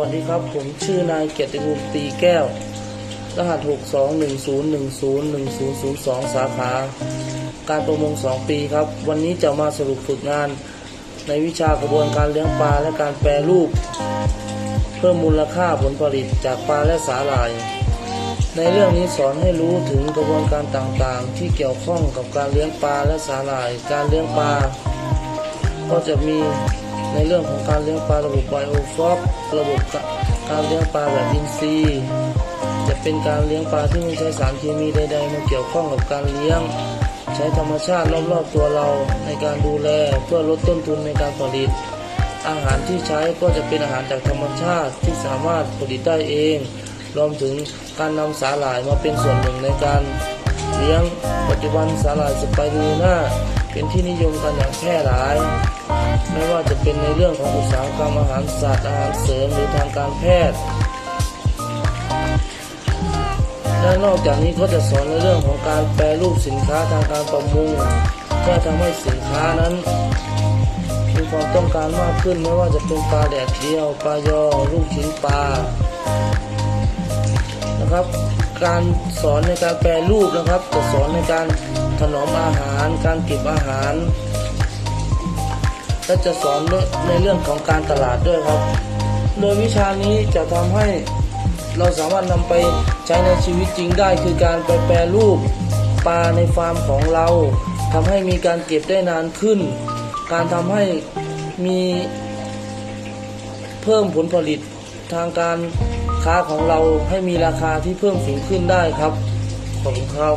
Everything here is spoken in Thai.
วัสดีครับ ผมชื่อนายเกียรติภูมิตีแก้ว รหัส 6210101002 สาขา การประมง 2 ปีครับ วันนี้จะมาสรุปฝึกงาน ในวิชากระบวนการเลี้ยงปลาและการแปรรูป เพิ่มมูลค่าผลผลิตจากปลาและสาหร่าย ในเรื่องนี้สอนให้รู้ถึงกระบวนการต่างๆ ที่เกี่ยวข้องกับการเลี้ยงปลาและสาหร่าย การเลี้ยงปลา ก็จะมี ในเรื่องของการเลี้ยงปลาระบบไบโอฟอกระบบการเลี้ยงปลาแบบอินทรีย์ จะเป็นการเลี้ยงปลาที่ไม่ใช้สารเคมีใดๆมาเกี่ยวข้องกับการเลี้ยง ใช้ธรรมชาติรอบๆตัวเราในการดูแลเพื่อลดต้นทุนในการผลิต อาหารที่ใช้ก็จะเป็นอาหารจากธรรมชาติที่สามารถผลิตได้เอง รวมถึงการนำสาหร่ายมาเป็นส่วนหนึ่งในการเลี้ยงปัจจุบันสาหร่ายสไปรูน่า เป็นที่นิยมกันอย่างแพร่หลาย ไม่ว่าจะเป็นในเรื่องของอุตสาหกรรมอาหารสัตว์อาหารเสริมหรือทางการแพทย์ และนอกจากนี้ก็จะสอนในเรื่องของการแปรรูปสินค้าทางการประมงเพื่อทำให้สินค้านั้นมีความต้องการมากขึ้นไม่ว่าจะเป็นปลาแดดเดียวปลายอลูกชิ้นปลานะครับ การสอนในการแปรรูปนะครับจะสอนในการถนอมอาหาร การเก็บอาหาร และจะสอนในเรื่องของการตลาดด้วยครับ โดยวิชานี้จะทำให้เราสามารถนำไปใช้ในชีวิตจริงได้ คือการไปแปรรูปปลาในฟาร์มของเราทำให้มีการเก็บได้นานขึ้น การทำให้มีเพิ่มผลผลิตทางการ ค้าของเราให้มีราคาที่เพิ่มสูงขึ้นได้ครับ ขอบคุณครับ